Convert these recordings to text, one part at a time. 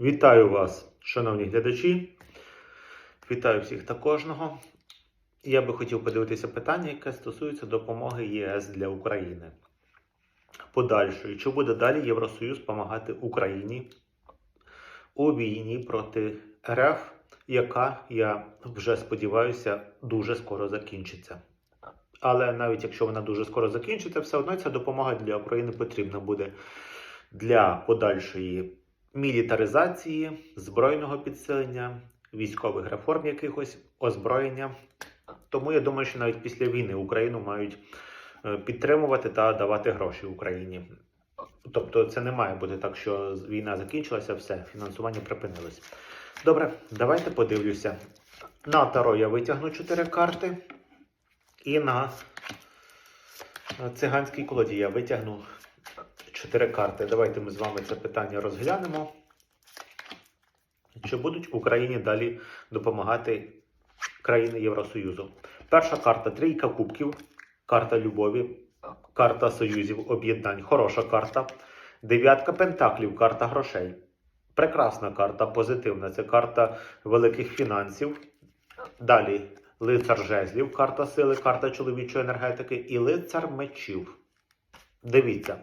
Вітаю вас, шановні глядачі. Вітаю всіх та кожного. Я би хотів подивитися питання, яке стосується допомоги ЄС для України. Подальшої, чи буде далі Євросоюз допомагати Україні у війні проти РФ, яка, я вже сподіваюся, дуже скоро закінчиться. Але навіть якщо вона дуже скоро закінчиться, все одно ця допомога для України потрібна буде для подальшої мілітаризації, збройного підсилення, військових реформ якихось, озброєння. Тому я думаю, що навіть після війни Україну мають е, підтримувати та давати гроші Україні. Тобто це не має бути так, що війна закінчилася, все, фінансування припинилось. Добре, давайте подивлюся. На Таро я витягну 4 карти. І на е, циганській колоді я витягну 4 карти. Давайте ми з вами це питання розглянемо. Чи будуть Україні далі допомагати країни Євросоюзу? Перша карта трійка кубків, карта любові, карта союзів, об'єднань. Хороша карта. Дев'ятка пентаклів, карта грошей. Прекрасна карта, позитивна. Це карта великих фінансів. Далі лицар жезлів, карта сили, карта чоловічої енергетики і лицар мечів. Дивіться,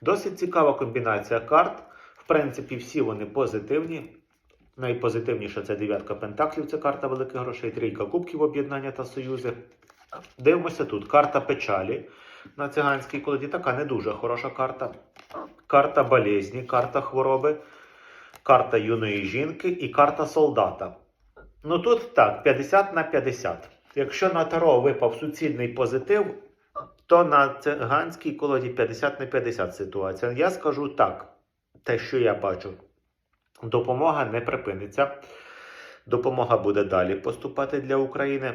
досить цікава комбінація карт. В принципі, всі вони позитивні. Найпозитивніша це дев'ятка пентаклів, це карта великих грошей, трійка кубків об'єднання та союзи. Дивимося тут. Карта печалі на циганській колоді. Така не дуже хороша карта. Карта болезні, карта хвороби, карта юної жінки і карта солдата. Ну тут так, 50 на 50. Якщо на Таро випав суцільний позитив, то на циганській колоді 50 на 50 ситуація. Я скажу так, те, що я бачу. Допомога не припиниться. Допомога буде далі поступати для України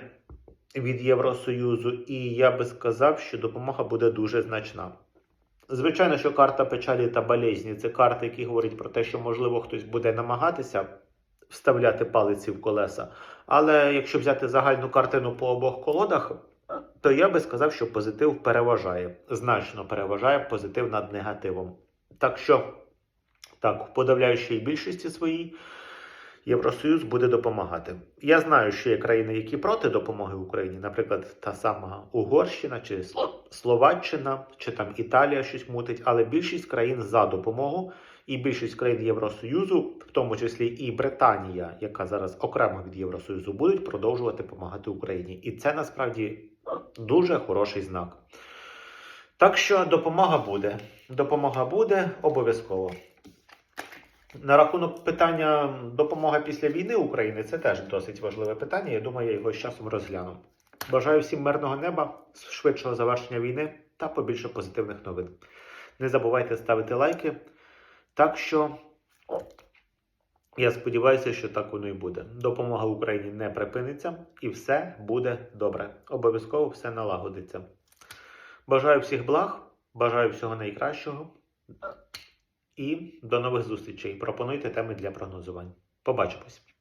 від Євросоюзу, і я би сказав, що допомога буде дуже значна. Звичайно, що карта печалі та болезні це карти, які говорять про те, що, можливо, хтось буде намагатися вставляти палиці в колеса. Але якщо взяти загальну картину по обох колодах, то я би сказав, що позитив переважає, значно переважає позитив над негативом. Так що, так, в подавляючій більшості своїй Євросоюз буде допомагати. Я знаю, що є країни, які проти допомоги Україні, наприклад, та сама Угорщина чи Словаччина, чи там Італія щось мутить, але більшість країн за допомогу, і більшість країн Євросоюзу, в тому числі і Британія, яка зараз окремо від Євросоюзу, будуть продовжувати допомагати Україні. І це насправді дуже хороший знак. Так що допомога буде. Допомога буде обов'язково. На рахунок питання допомога після війни України це теж досить важливе питання. Я думаю, я його з часом розгляну. Бажаю всім мирного неба, швидшого завершення війни та побільше позитивних новин. Не забувайте ставити лайки. Так що я сподіваюся, що так воно і буде. Допомога Україні не припиниться і все буде добре. Обов'язково все налагодиться. Бажаю всіх благ, бажаю всього найкращого. І до нових зустрічей. Пропонуйте теми для прогнозувань. Побачимось!